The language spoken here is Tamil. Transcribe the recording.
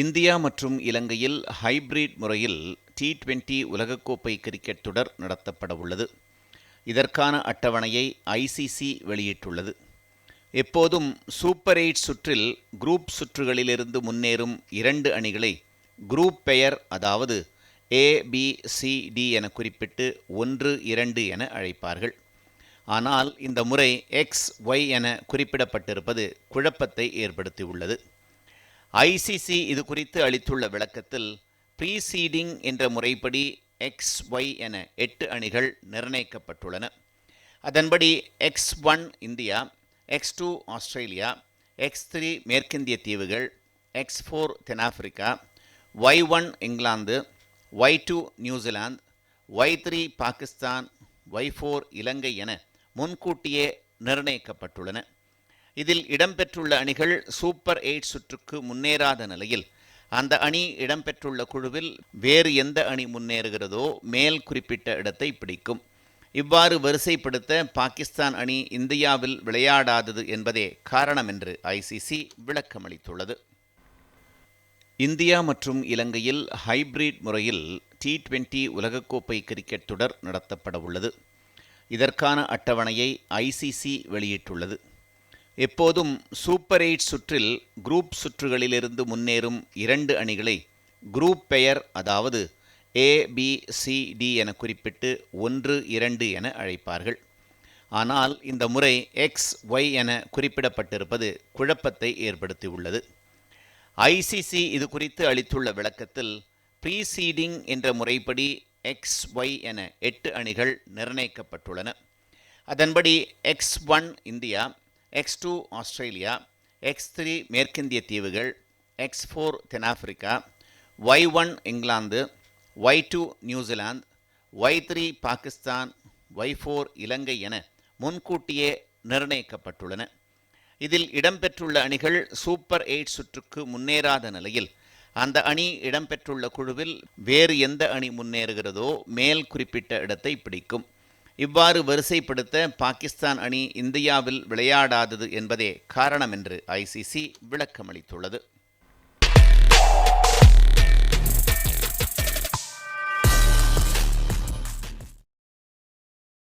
இந்தியா மற்றும் இலங்கையில் ஹைபிரிட் முறையில் டி டுவெண்டி உலகக்கோப்பை கிரிக்கெட் தொடர் நடத்தப்பட உள்ளது. இதற்கான அட்டவணையை ஐசிசி வெளியிட்டுள்ளது. எப்போதும் சூப்பர் எயிட் சுற்றில் குரூப் சுற்றுகளிலிருந்து முன்னேறும் இரண்டு அணிகளை குரூப் பெயர் அதாவது ஏ பி சி டி என குறிப்பிட்டு ஒன்று இரண்டு என அழைப்பார்கள். ஆனால் இந்த முறை எக்ஸ் ஒய் என குறிப்பிடப்பட்டிருப்பது குழப்பத்தை ஏற்படுத்தியுள்ளது. ஐசிசி இது குறித்து அளித்துள்ள விளக்கத்தில் ப்ரீசீடிங் என்ற முறைப்படி எக்ஸ் ஒய் என எட்டு அணிகள் நிர்ணயிக்கப்பட்டுள்ளன. அதன்படி X one India X two Australia X three மேற்கிந்திய தீவுகள் எக்ஸ் ஃபோர் தென்னாப்பிரிக்கா Y one England Y two New Zealand Y three Pakistan Y four இலங்கை என முன்கூட்டியே நிர்ணயிக்கப்பட்டுள்ளன. இதில் இடம்பெற்றுள்ள அணிகள் சூப்பர் எயிட் சுற்றுக்கு முன்னேறாத நிலையில் அந்த அணி இடம்பெற்றுள்ள குழுவில் வேறு எந்த அணி முன்னேறுகிறதோ மேல் குறிப்பிட்ட இடத்தை பிடிக்கும். இவ்வாறு வரிசைப்படுத்த பாகிஸ்தான் அணி இந்தியாவில் விளையாடாதது என்பதே காரணம் என்று ஐசிசி விளக்கமளித்துள்ளது. இந்தியா மற்றும் இலங்கையில் ஹைபிரிட் முறையில் டி டுவெண்டி உலகக்கோப்பை கிரிக்கெட் தொடர் நடத்தப்பட உள்ளது இதற்கான அட்டவணையை ஐசிசி வெளியிட்டுள்ளது. எப்போதும் சூப்பர் எயிட் சுற்றில் குரூப் சுற்றுகளிலிருந்து முன்னேறும் இரண்டு அணிகளை குரூப் பெயர் அதாவது ஏ பி சி டி என குறிப்பிட்டு ஒன்று இரண்டு என அழைப்பார்கள். ஆனால் இந்த முறை எக்ஸ் ஒய் என குறிப்பிடப்பட்டிருப்பது குழப்பத்தை ஏற்படுத்தியுள்ளது. ஐசிசி இது குறித்து அளித்துள்ள விளக்கத்தில் ப்ரீசீடிங் என்ற முறைப்படி எக்ஸ் ஒய் என எட்டு அணிகள் நிர்ணயிக்கப்பட்டுள்ளன. அதன்படி X one India X two Australia X three மேற்கிந்திய தீவுகள் எக்ஸ் ஃபோர் தென்னாப்பிரிக்கா Y one England Y two New Zealand Y three Pakistan Y four இலங்கை என முன்கூட்டியே நிர்ணயிக்கப்பட்டுள்ளன. இதில் இடம்பெற்றுள்ள அணிகள் சூப்பர் எயிட் சுற்றுக்கு முன்னேறாத நிலையில் அந்த அணி இடம்பெற்றுள்ள குழுவில் வேறு எந்த அணி முன்னேறுகிறதோ மேல் குறிப்பிட்ட இடத்தை பிடிக்கும். இவ்வாறு வரிசைப்படுத்த பாகிஸ்தான் அணி இந்தியாவில் விளையாடாதது என்பதே காரணம் என்று ஐசிசி விளக்கமளித்துள்ளது.